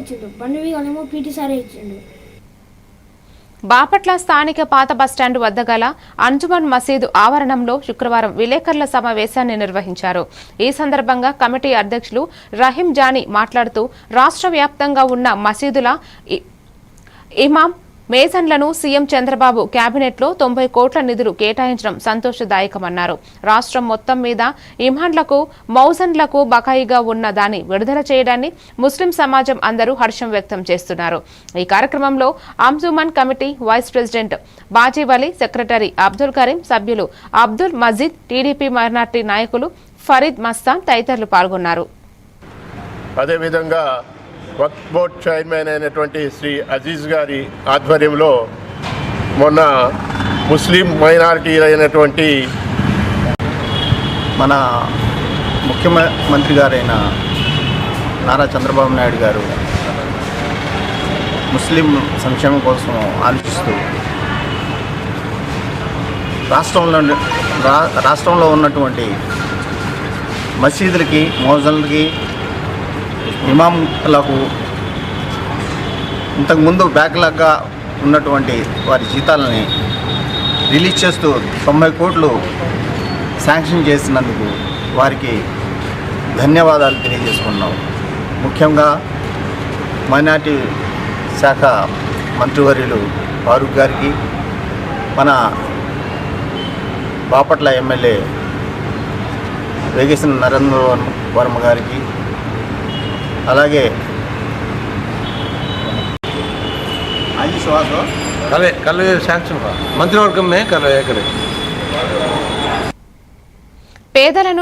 ఇచ్చిండు బండి పీటీ సారే ఇచ్చిండు. బాపట్ల స్థానిక పాత బస్టాండ్ వద్ద గల అంజుమన్ మసీదు ఆవరణంలో శుక్రవారం విలేకరుల సమావేశాన్ని నిర్వహించారు. ఈ సందర్భంగా కమిటీ అధ్యక్షులు రహీం జానీ మాట్లాడుతూ రాష్ట్ర వ్యాప్తంగా ఉన్న మసీదుల ఇమాం మేసన్లను సీఎం చంద్రబాబు కేబినెట్లో తొంభై కోట్ల నిధులు కేటాయించడం సంతోషదాయకమన్నారు. రాష్ట్రం మొత్తం మీద ఇమ్హాన్లకు మౌజన్లకు బకాయిగా ఉన్న దాన్ని విడుదల చేయడాన్ని ముస్లిం సమాజం అందరూ హర్షం వ్యక్తం చేస్తున్నారు. ఈ కార్యక్రమంలో Anjuman committee vice president Bajivali secretary Abdul Karim సభ్యులు అబ్దుల్ మజీద్ టీడీపీ మైనార్టీ నాయకులు ఫరీద్ మస్తాన్ తదితరులు పాల్గొన్నారు. అదేవిధంగా వక్ఫ్ బోర్డ్ చైర్మన్ అయినటువంటి శ్రీ అజీజ్ గారి ఆధ్వర్యంలో మొన్న ముస్లిం మైనారిటీ అయినటువంటి మన ముఖ్యమంత్రి గారైన నారా చంద్రబాబు నాయుడు గారు ముస్లిం సంక్షేమం కోసం ఆలోచిస్తూ రాష్ట్రంలో రా రాష్ట్రంలో ఉన్నటువంటి మసీదులకి మోజన్లకి ఇమాంలకు ఇంతకుముందు బ్యాక్లాగ్గా ఉన్నటువంటి వారి జీతాలని రిలీజ్ చేస్తూ తొంభై కోట్లు శాంక్షన్ చేసినందుకు వారికి ధన్యవాదాలు తెలియజేసుకున్నాం. ముఖ్యంగా మైనార్టీ శాఖ మంత్రివర్యులు ఫారూక్ గారికి మన బాపట్ల ఎమ్మెల్యే వేగేసిన నరేంద్ర వర్మ వర్మ గారికి అలాగే. కలే కలే శాంక్షన్ మంత్రివర్గమే మే ఎక్కడ కలే పేదలను